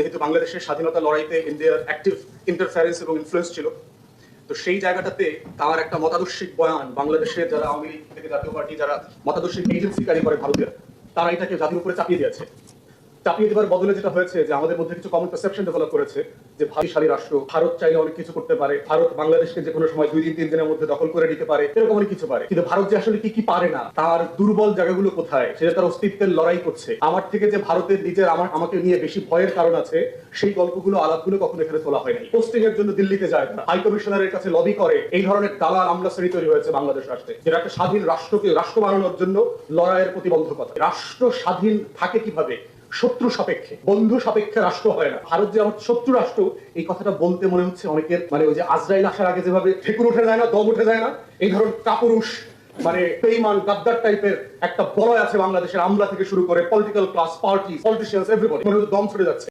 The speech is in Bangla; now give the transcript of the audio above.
যেহেতু বাংলাদেশের স্বাধীনতা লড়াইতে ইন্ডিয়ার অ্যাক্টিভ ইন্টারফারেন্স এবং ইনফ্লুয়েন্স ছিল, তো সেই জায়গাটাতে তার একটা মতাদর্শিক বয়ান বাংলাদেশের যারা আওয়ামী লীগ থেকে জাতীয় পার্টি, যারা মতাদর্শিক এজেন্সি কারি করে ভারতের তারা এটাকে জাতির উপরে চাপিয়ে দিয়েছে। চাপিয়ে দেওয়ার বদলে যেটা হয়েছে যে আমাদের মধ্যে কিছু কমন পারসেপশন ডেভেলপ করেছে, যে ভাবিশালী রাষ্ট্র, ভারত চাইলে অনেক কিছু করতে পারে, ভারত বাংলাদেশকে যে কোনো সময় দুই দিন, তিন দিনের মধ্যে দখল করে নিতে পারে, এরকম অনেক কিছু পারে। কিন্তু ভারত যে আসলে কি কি পারে না, তার দুর্বল জায়গাগুলো কোথায়, সেটা তার অস্তিত্বের লড়াই করছে। আমার থেকে যে ভারতের নিজের, আমার, আমাকে নিয়ে বেশি ভয়ের কারণ আছে, সেই গল্পগুলো, আলাপগুলো কখনো এখানে তোলা হয় নাই। পোস্টিং এর জন্য দিল্লিতে যায় না। হাই কমিশনারের কাছে লবি করে, এই ধরনের দালাল আমলা শ্রেণি তৈরি হয়েছে বাংলাদেশ রাষ্ট্রে যেটা একটা স্বাধীন রাষ্ট্রকে, রাষ্ট্র বানানোর জন্য লড়াইয়ের প্রতিবন্ধকতা। রাষ্ট্র স্বাধীন থাকে কীভাবে? শত্রু সাপেক্ষে, বন্ধু সাপেক্ষে রাষ্ট্র হয় না। ভারত যে আমার শত্রু রাষ্ট্র, এই কথাটা বলতে মনে হচ্ছে অনেকের মানে ওই যে আজরাইল আসার আগে যেভাবে ঠেকুর উঠে যায় না, দম উঠে যায় না, এই ধরনের কাপুরুষ মানে বেইমান, গাদ্দার টাইপের একটা বলয় আছে বাংলাদেশের আমলা থেকে শুরু করে political class party politician everybody মনে হচ্ছে দম ছুটে যাচ্ছে।